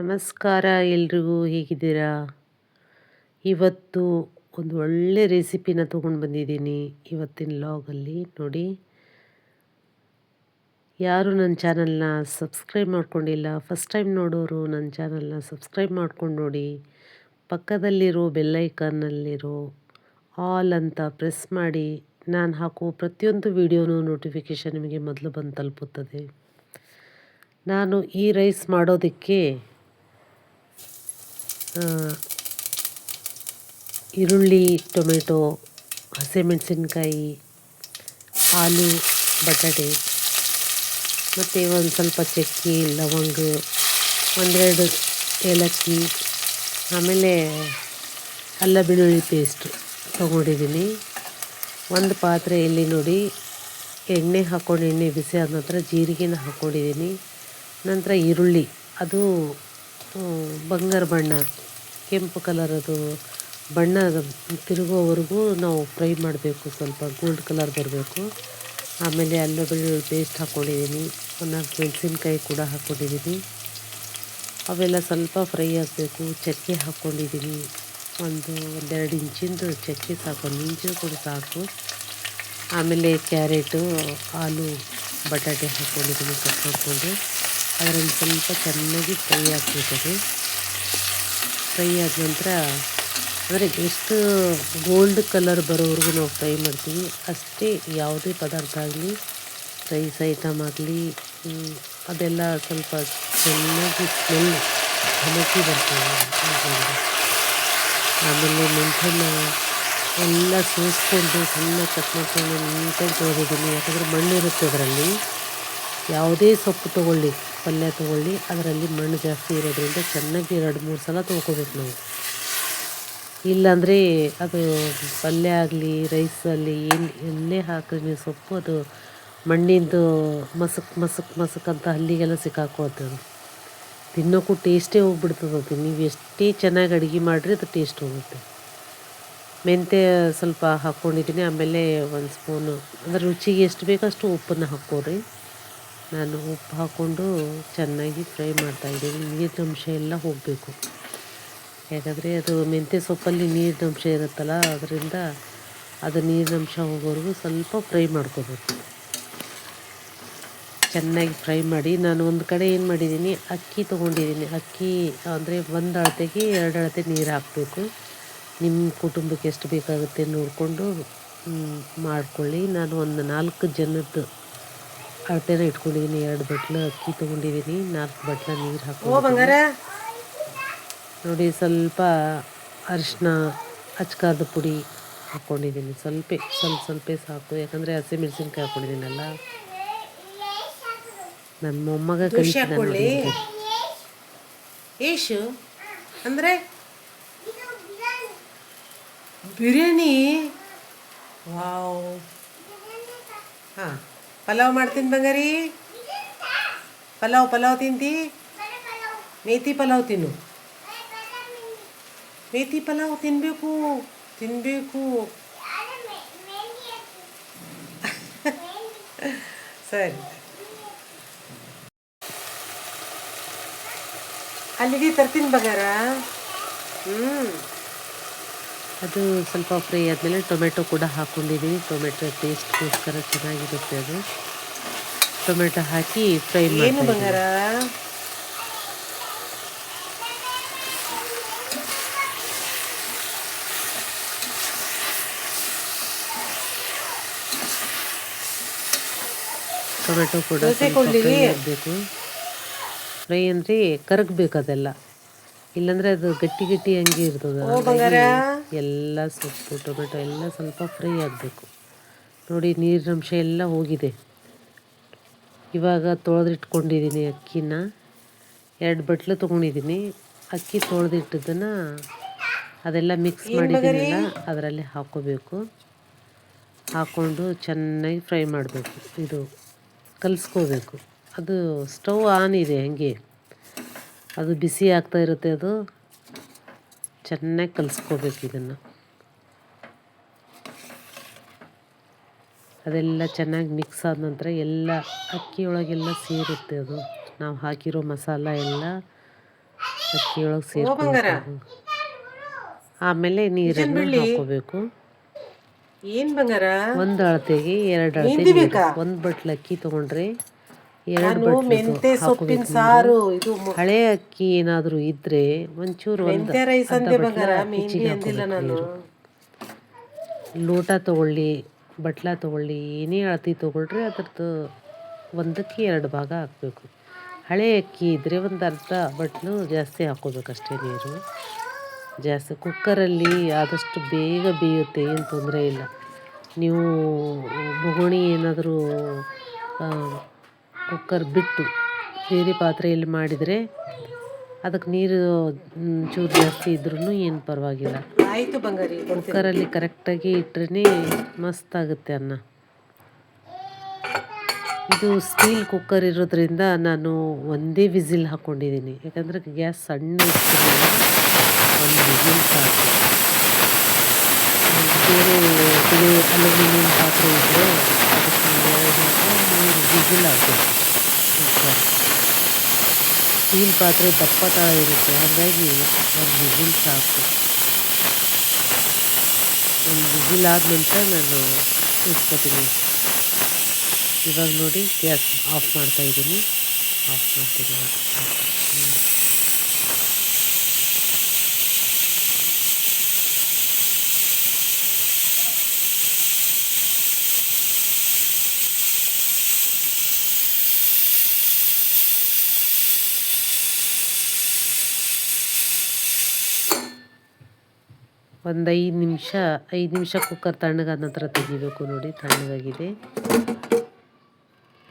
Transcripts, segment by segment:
ನಮಸ್ಕಾರ, ಎಲ್ರಿಗೂ ಹೇಗಿದ್ದೀರಾ? ಇವತ್ತು ಒಂದು ಒಳ್ಳೆ ರೆಸಿಪಿನ ತೊಗೊಂಡು ಬಂದಿದ್ದೀನಿ. ಇವತ್ತಿನ ಲಾಗಲ್ಲಿ ನೋಡಿ. ಯಾರು ನನ್ನ ಚಾನಲ್ನ ಸಬ್ಸ್ಕ್ರೈಬ್ ಮಾಡ್ಕೊಂಡಿಲ್ಲ, ಫಸ್ಟ್ ಟೈಮ್ ನೋಡೋರು ನನ್ನ ಚಾನಲ್ನ ಸಬ್ಸ್ಕ್ರೈಬ್ ಮಾಡ್ಕೊಂಡು ನೋಡಿ. ಪಕ್ಕದಲ್ಲಿರೋ ಬೆಲ್ಲೈಕನ್ನಲ್ಲಿರೋ ಆಲ್ ಅಂತ ಪ್ರೆಸ್ ಮಾಡಿ. ನಾನು ಹಾಕೋ ಪ್ರತಿಯೊಂದು ವೀಡಿಯೋನೂ ನೋಟಿಫಿಕೇಷನ್ ನಿಮಗೆ ಮೊದಲು ಬಂದು ತಲುಪುತ್ತದೆ. ನಾನು ಈ ರೈಸ್ ಮಾಡೋದಕ್ಕೆ ಈರುಳ್ಳಿ, ಟೊಮೆಟೊ ಹಸಿಮೆಣಸಿನ್ಕಾಯಿ ಆಲೂ ಬಟಾಟೆ, ಮತ್ತು ಒಂದು ಸ್ವಲ್ಪ ಚಕ್ಕೆ, ಲವಂಗ, ಒಂದೆರಡು ಏಲಕ್ಕಿ, ಆಮೇಲೆ ಅಲ್ಲ ಬೆಳ್ಳುಳ್ಳಿ ಪೇಸ್ಟ್ ತೊಗೊಂಡಿದ್ದೀನಿ. ಒಂದು ಪಾತ್ರೆಯಲ್ಲಿ ನೋಡಿ, ಎಣ್ಣೆ ಹಾಕ್ಕೊಂಡು ಎಣ್ಣೆ ಬಿಸಿ ಆದ ನಂತರ ಜೀರಿಗೆನ ಹಾಕ್ಕೊಂಡಿದ್ದೀನಿ ನಂತರ ಈರುಳ್ಳಿ, ಅದು ಬಂಗಾರ ಬಣ್ಣ, ಕೆಂಪು ಕಲರದು ಬಣ್ಣ ತಿರುಗೋವರೆಗೂ ನಾವು ಫ್ರೈ ಮಾಡಬೇಕು, ಸ್ವಲ್ಪ ಗೋಲ್ಡ್ ಕಲರ್ ಬರಬೇಕು. ಆಮೇಲೆ ಅಲ್ಲ ಬೆಳ್ಳುಳ್ಳಿ ಪೇಸ್ಟ್ ಹಾಕ್ಕೊಂಡಿದ್ದೀನಿ ಒಂದು ನಾಲ್ಕು ಮೆಣಸಿನ್ಕಾಯಿ ಕೂಡ ಹಾಕ್ಕೊಂಡಿದ್ದೀನಿ ಅವೆಲ್ಲ ಸ್ವಲ್ಪ ಫ್ರೈ ಆಗಬೇಕು. ಚಕ್ಕೆ ಹಾಕ್ಕೊಂಡಿದ್ದೀನಿ ಒಂದು ಒಂದೆರಡು ಇಂಚಿಂದು ಚಕ್ಕೆ ಸಾಕು, ಒಂದು ಇಂಚು ಕೂಡ ಸಾಕು. ಆಮೇಲೆ ಕ್ಯಾರೆಟು ಆಲೂ ಬಟಾಟೆ ಹಾಕ್ಕೊಂಡಿದ್ದೀನಿ ಕಟ್ ಮಾಡಿಕೊಂಡು ಅದರಲ್ಲಿ ಸ್ವಲ್ಪ ಚೆನ್ನಾಗಿ ಫ್ರೈ ಹಾಕ್ಬೇಕದು ಫ್ರೈ ಆದ ನಂತರ ಅಂದರೆ ಎಷ್ಟು ಗೋಲ್ಡ್ ಕಲರ್ ಬರೋವರೆಗೂ ನಾವು ಫ್ರೈ ಮಾಡ್ತೀವಿ. ಅಷ್ಟೇ ಯಾವುದೇ ಪದಾರ್ಥ ಆಗಲಿ, ರೈಸ್ ಐಟಮ್ ಆಗಲಿ ಅದೆಲ್ಲ ಸ್ವಲ್ಪ ಚೆನ್ನಾಗಿ ಸ್ಮೆಲ್ ಧಮಕಿ ಬರ್ತದೆ. ಆಮೇಲೆ ಮೆಂತ್ಯನ ಎಲ್ಲ ಸೋಸ್ಕೊಂಡು ಸಣ್ಣ ಕಟ್ ಮಾಡ್ಕೊಂಡು ನೀಟಾಗಿ ತೊಳೆದಿದ್ದೀನಿ. ಯಾಕಂದರೆ ಮಣ್ಣಿರುತ್ತೆ ಅದರಲ್ಲಿ. ಯಾವುದೇ ಸೊಪ್ಪು ತೊಗೊಳ್ಳಿ. ಪಲ್ಯ ತೊಗೊಳ್ಳಿ. ಅದರಲ್ಲಿ ಮಣ್ಣು ಜಾಸ್ತಿ ಇರೋದ್ರಿಂದ ಚೆನ್ನಾಗಿ ಎರಡು, ಮೂರು ಸಲ ತೊಳ್ಕೊಬೇಕು ನಾವು. ಇಲ್ಲಾಂದರೆ ಅದು ಪಲ್ಯ ಆಗಲಿ ರೈಸಲ್ಲಿ ಏನು ಎಲ್ಲೇ ನೀವು ಸೊಪ್ಪು, ಅದು ಮಣ್ಣಿಂದು ಮಸಕ್ ಮಸಕ್ ಮಸಕ್ ಅಂತ ಹಲ್ಲಿಗೆಲ್ಲ ಸಿಕ್ಕಾಕೋತು ತಿನ್ನೋಕ್ಕೂ ಟೇಸ್ಟೇ ಹೋಗ್ಬಿಡ್ತದೆ ಅದು. ನೀವು ಎಷ್ಟೇ ಚೆನ್ನಾಗಿ ಅಡುಗೆ ಮಾಡಿರಿ ಅದು ಟೇಸ್ಟ್ ಹೋಗುತ್ತೆ. ಮೆಂತ್ಯ ಸ್ವಲ್ಪ ಹಾಕ್ಕೊಂಡಿದ್ದೀನಿ ಆಮೇಲೆ ಒಂದು ಸ್ಪೂನು ಅಂದರೆ ರುಚಿಗೆ ಎಷ್ಟು ಬೇಕೋ ಅಷ್ಟು ಉಪ್ಪನ್ನು ಹಾಕ್ಕೊಡ್ರಿ. ನಾನು ಉಪ್ಪು ಹಾಕ್ಕೊಂಡು ಚೆನ್ನಾಗಿ ಫ್ರೈ ಮಾಡ್ತಾಯಿದ್ದೀನಿ ನೀರಿನಂಶ ಎಲ್ಲ ಹೋಗಬೇಕು. ಯಾಕಂದರೆ ಅದು ಮೆಂತ್ಯ ಸೊಪ್ಪಲ್ಲಿ ನೀರಿನಂಶ ಇರುತ್ತಲ್ಲ, ಅದರಿಂದ ಅದು ನೀರಿನಂಶ ಹೋಗೋವರೆಗೂ ಸ್ವಲ್ಪ ಫ್ರೈ ಮಾಡ್ಕೋಬೇಕು. ಚೆನ್ನಾಗಿ ಫ್ರೈ ಮಾಡಿ ನಾನು ಒಂದು ಕಡೆ ಏನು ಮಾಡಿದ್ದೀನಿ, ಅಕ್ಕಿ ತೊಗೊಂಡಿದ್ದೀನಿ. ಅಕ್ಕಿ ಅಂದರೆ ಒಂದು ಅಳತೆಗೆ ಎರಡು ಅಳತೆ ನೀರು ಹಾಕಬೇಕು. ನಿಮ್ಮ ಕುಟುಂಬಕ್ಕೆ ಎಷ್ಟು ಬೇಕಾಗುತ್ತೆ ನೋಡಿಕೊಂಡು ಮಾಡಿಕೊಳ್ಳಿ. ನಾನು ಒಂದು ನಾಲ್ಕು ಜನದ್ದು ಅಳತೆನ ಇಟ್ಕೊಂಡಿದ್ದೀನಿ ಎರಡು ಬಟ್ಲು ಅಕ್ಕಿ ತೊಗೊಂಡಿದ್ದೀನಿ ನಾಲ್ಕು ಬಟ್ಲ ನೀರು ಹಾಕಿ ನೋಡಿ ಸ್ವಲ್ಪ ಅರಿಶಿನ ಅಚ್ಕಾರದ ಪುಡಿ ಹಾಕ್ಕೊಂಡಿದ್ದೀನಿ ಸ್ವಲ್ಪ ಸ್ವಲ್ಪ ಸ್ವಲ್ಪ ಸಾಕು. ಯಾಕಂದರೆ ಹಸಿಮೆಣ್ಸಿನ್ಕಾಯಿ ಹಾಕ್ಕೊಂಡಿದ್ದೀನಲ್ಲ ನನ್ನ ಮೊಮ್ಮಗ ಏಷು ಅಂದರೆ? ಬಿರಿಯಾನಿ? ವಾವ್. ಹಾಂ. ಪಲಾವ್ ಮಾಡ್ತೀನಿ ಬಂಗಾರಿ. ಪಲಾವ್ ಪಲಾವ್ ತಿಂತಿ? ಮೇಥಿ ಪಲಾವ್ ತಿನ್ನು. ಮೇಥಿ ಪಲಾವ್ ತಿನ್ನಬೇಕು ತಿನ್ನಬೇಕು ಸರಿ. ಅಲ್ಲಿಗೆ ತರ್ತೀನಿ ಬಗಾರ. ಹ್ಞೂ ಅದು ಸ್ವಲ್ಪ ಫ್ರೈ ಆದಮೇಲೆ ಟೊಮೆಟೊ ಕೂಡ ಹಾಕ್ಕೊಂಡಿದ್ದೀನಿ ಟೊಮೆಟೊ ಟೇಸ್ಟ್ಗೋಸ್ಕರ ಚೆನ್ನಾಗಿರುತ್ತೆ ಅದು. ಟೊಮೆಟೊ ಹಾಕಿ ಫ್ರೈ ಏನು ಬಂಗಾರ? ಟೊಮೆಟೊ ಕೂಡ ಫ್ರೈ ಅಂದರೆ ಕರಗಬೇಕು ಅದೆಲ್ಲ. ಇಲ್ಲಾಂದರೆ ಅದು ಗಟ್ಟಿ ಗಟ್ಟಿ ಹಂಗೆ ಇರ್ತದೆ ಎಲ್ಲ ಸೊಪ್ಪು ಟೊಮೆಟೊ ಎಲ್ಲ ಸ್ವಲ್ಪ ಫ್ರೈ ಆಗಬೇಕು. ನೋಡಿ ನೀರಿನಂಶ ಎಲ್ಲ ಹೋಗಿದೆ. ಇವಾಗ ತೊಳೆದಿಟ್ಕೊಂಡಿದ್ದೀನಿ ಅಕ್ಕಿನ. ಎರಡು ಬಟ್ಲು ತೊಗೊಂಡಿದ್ದೀನಿ. ಅಕ್ಕಿ ತೊಳೆದಿಟ್ಟದನ್ನು ಅದೆಲ್ಲ ಮಿಕ್ಸ್ ಮಾಡಿದ್ದೀನಲ್ಲ ಅದರಲ್ಲಿ ಹಾಕೋಬೇಕು. ಹಾಕ್ಕೊಂಡು ಚೆನ್ನಾಗಿ ಫ್ರೈ ಮಾಡಬೇಕು. ಇದು ಕಲಿಸ್ಕೋಬೇಕು. ಅದು ಸ್ಟವ್ ಆನ್ ಇದೆ ಹಾಗೆ. ಅದು ಬಿಸಿ ಆಗ್ತಾ ಇರುತ್ತೆ ಅದು. ಚೆನ್ನಾಗಿ ಕಲಿಸ್ಕೋಬೇಕು ಇದನ್ನು. ಅದೆಲ್ಲ ಚೆನ್ನಾಗಿ ಮಿಕ್ಸ್ ಆದ ನಂತರ ಎಲ್ಲ ಅಕ್ಕಿಯೊಳಗೆಲ್ಲ ಸೇರುತ್ತೆ ಅದು. ನಾವು ಹಾಕಿರೋ ಮಸಾಲ ಎಲ್ಲ ಅಕ್ಕಿಯೊಳಗೆ ಸೇರ್ಕೊಂಡು ಸೇರ್ಕೊಬೇಕು ಆಮೇಲೆ ನೀರನ್ನು? ಹಾಕೋಬೇಕು. ಒಂದು ಅಳತೆಗೆ ಎರಡು ಅಳತೆ? ಒಂದು ಬಟ್ಲು ಅಕ್ಕಿ ತೊಗೊಂಡ್ರೆ ಎರಡು ಮೆಂತೆ ಸೊಪ್ಪಿನ ಸಾರು ಇದು ಹಳೆ ಅಕ್ಕಿ ಏನಾದರೂ ಇದ್ರೆ ಒಂಚೂರು ಮೆಂತೆ ರೈಸ್ ಅಂದೆ ಅರ್ಧ ಬಂಗಾರ ಬಟ್ಲ ಮೆಹಂದಿ ಅಂದಿಲ್ಲ ನಾನು. ಲೋಟ ತಗೊಳ್ಳಿ ಬಟ್ಲ ತಗೊಳ್ಳಿ ಏನೇ ಅಳತಿ ತಗೊಳ್ರಿ ಅದ್ರದ್ದು ಒಂದಕ್ಕೆ ಎರಡು ಭಾಗ ಹಾಕಬೇಕು. ಹಳೆ ಅಕ್ಕಿ ಇದ್ದರೆ ಒಂದು ಅರ್ಧ ಬಟ್ಲು ಜಾಸ್ತಿ ಹಾಕೋಬೇಕಷ್ಟೇ ನೀರು. ಜಾಸ್ತಿ ಕುಕ್ಕರಲ್ಲಿ ಆದಷ್ಟು ಬೇಗ ಬೇಯುತ್ತೆ ಏನು ತೊಂದರೆ ಇಲ್ಲ. ನೀವು ಬುಗುಣಿ ಏನಾದರೂ ಕುಕ್ಕರ್ ಬಿಟ್ಟು ಬೇರೆ ಪಾತ್ರೆಯಲ್ಲಿ ಮಾಡಿದರೆ ಅದಕ್ಕೆ ನೀರು ಚೂರು ಜಾಸ್ತಿ ಇದ್ರೂ ಏನು ಪರವಾಗಿಲ್ಲ. ಆಯಿತು ಬಂಗಾರಿ ಕುಕ್ಕರಲ್ಲಿ ಕರೆಕ್ಟಾಗಿ ಇಟ್ರೇ ಮಸ್ತ್ ಆಗುತ್ತೆ ಅನ್ನ. ಇದು ಸ್ಟೀಲ್ ಕುಕ್ಕರ್ ಇರೋದ್ರಿಂದ ನಾನು ಒಂದೇ ವಿಸಿಲ್ ಹಾಕ್ಕೊಂಡಿದ್ದೀನಿ ಯಾಕಂದರೆ ಗ್ಯಾಸ್ ಸಣ್ಣ ಇತ್ತು ಒಂದು ವಿಸಿಲ್ ಸಾಕು. ಬೇರೆ ಬೇರೆ ಅಲ್ಯೂಮಿನಿಯಂ ಪಾತ್ರೆ ಇದ್ದರೆ ಅದಕ್ಕೆ ಮೂರು ವಿಸಿಲ್ ಆಗಬೇಕು ಕುಕ್ಕರ್ ಸ್ಟೀಲ್ ಪಾತ್ರೆ ದಪ್ಪ ತಳ ಇರುತ್ತೆ ಹಾಗಾಗಿ ಒಂದು ವಿಸಿಲ್ ಸಾಕು ಒಂದು ವಿಸಿಲ್ ಆದ ನಂತರ ನಾನು ಇಟ್ಕೊತೀನಿ ಇವಾಗ ನೋಡಿ ಗ್ಯಾಸ್ ಆಫ್ ಮಾಡ್ತಾ ಇದ್ದೀನಿ ಆಫ್ ಮಾಡ್ತೀನಿ ಒಂದು ಐದು ನಿಮಿಷ ಐದು ನಿಮಿಷ ಕುಕ್ಕರ್ ತಣ್ಣಗಾದ ನಂತರ ತೆಗಿಬೇಕು ನೋಡಿ, ತಣ್ಣಗಾಗಿದೆ.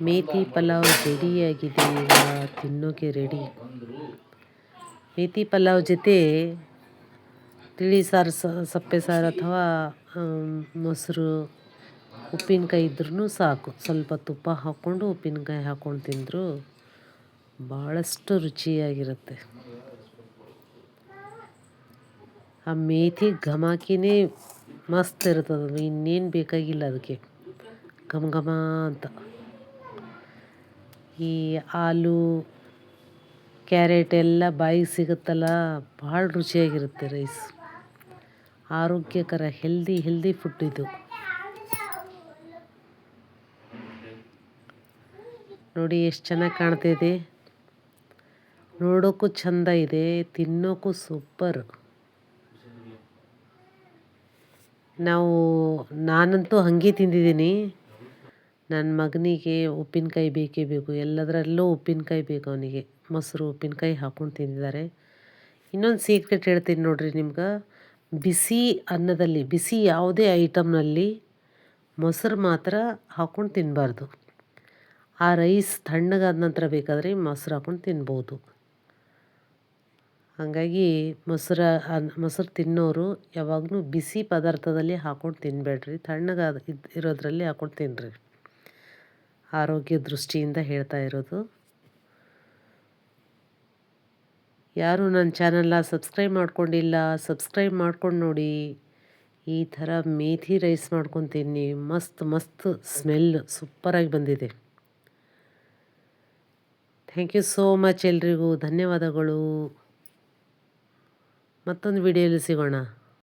ಮೇತಿ ಪಲಾವ್ ರೆಡಿಯಾಗಿದೆ ಈಗ ತಿನ್ನೋಕೆ ರೆಡಿ ಮೇಥಿ ಪಲಾವ್ ಜೊತೆ ತಿಳಿ ಸಾರು ಸಪ್ಪೆ ಸಾರು ಅಥವಾ ಮೊಸರು, ಉಪ್ಪಿನಕಾಯಿ ಇದ್ರೂ ಸಾಕು. ಸ್ವಲ್ಪ ತುಪ್ಪ ಹಾಕ್ಕೊಂಡು ಉಪ್ಪಿನಕಾಯಿ ಹಾಕ್ಕೊಂಡು ತಿಂದರೂ ಭಾಳಷ್ಟು ರುಚಿಯಾಗಿರುತ್ತೆ. ಆ ಮೇಥಿ ಘಮಾಕಿನೇ ಮಸ್ತ್ ಇರ್ತದೆ ಇನ್ನೇನು ಬೇಕಾಗಿಲ್ಲ ಅದಕ್ಕೆ. ಘಮ ಘಮ ಅಂತ. ಈ ಆಲೂ, ಕ್ಯಾರೆಟ್ ಎಲ್ಲ ಬಾಯಿಗೆ ಸಿಗುತ್ತಲ್ಲ, ಭಾಳ ರುಚಿಯಾಗಿರುತ್ತೆ ರೈಸ್. ಆರೋಗ್ಯಕರ, ಹೆಲ್ದಿ ಹೆಲ್ದಿ ಫುಡ್ ಇದು. ನೋಡಿ ಎಷ್ಟು ಚೆನ್ನಾಗಿ ಕಾಣ್ತಿದೆ ನೋಡೋಕ್ಕೂ ಚಂದ ಇದೆ ತಿನ್ನೋಕ್ಕೂ ಸೂಪರ್. ನಾವು, ನಾನಂತೂ ಹಾಗೆ ತಿಂದಿದ್ದೀನಿ. ನನ್ನ ಮಗನಿಗೆ ಉಪ್ಪಿನಕಾಯಿ ಬೇಕೇ ಬೇಕು. ಎಲ್ಲದರಲ್ಲೂ ಉಪ್ಪಿನಕಾಯಿ ಬೇಕು ಅವನಿಗೆ. ಮೊಸರು, ಉಪ್ಪಿನಕಾಯಿ ಹಾಕ್ಕೊಂಡು ತಿಂದಿದ್ದಾರೆ. ಇನ್ನೊಂದು ಸೀಕ್ರೆಟ್ ಹೇಳ್ತೀನಿ ನೋಡಿರಿ ನಿಮ್ಗೆ. ಬಿಸಿ ಅನ್ನದಲ್ಲಿ, ಬಿಸಿ ಯಾವುದೇ ಐಟಮ್ನಲ್ಲಿ ಮೊಸರು ಮಾತ್ರ ಹಾಕ್ಕೊಂಡು ತಿನ್ನಬಾರ್ದು ಆ ರೈಸ್ ತಣ್ಣಗಾದ ನಂತರ ಬೇಕಾದರೆ ಮೊಸರು ಹಾಕ್ಕೊಂಡು ತಿನ್ಬೋದು. ಹಾಗಾಗಿ ಮೊಸರು ಮೊಸರು ತಿನ್ನೋರು ಯಾವಾಗಲೂ ಬಿಸಿ ಪದಾರ್ಥದಲ್ಲಿ ಹಾಕ್ಕೊಂಡು ತಿನ್ನಬೇಡ್ರಿ ತಣ್ಣಗಾದ ಇದ್ ಇರೋದ್ರಲ್ಲಿ ಹಾಕ್ಕೊಂಡು ತಿನ್ನಿರಿ ಆರೋಗ್ಯ ದೃಷ್ಟಿಯಿಂದ ಹೇಳ್ತಾ ಇರೋದು. ಯಾರು ನನ್ನ ಚಾನಲ್ನ ಸಬ್ಸ್ಕ್ರೈಬ್ ಮಾಡ್ಕೊಂಡಿಲ್ಲ, ಸಬ್ಸ್ಕ್ರೈಬ್ ಮಾಡ್ಕೊಂಡು ನೋಡಿ. ಈ ಥರ ಮೇಥಿ ರೈಸ್ ಮಾಡ್ಕೊಂಡು ತಿನ್ನಿ ಮಸ್ತ್ ಮಸ್ತ್ ಸ್ಮೆಲ್ ಸೂಪರಾಗಿ ಬಂದಿದೆ. ಥ್ಯಾಂಕ್ ಯು ಸೋ ಮಚ್ ಎಲ್ರಿಗೂ. ಧನ್ಯವಾದಗಳು. ಮತ್ತೊಂದು ವಿಡಿಯೋಲಿ ಸಿಗೋಣ.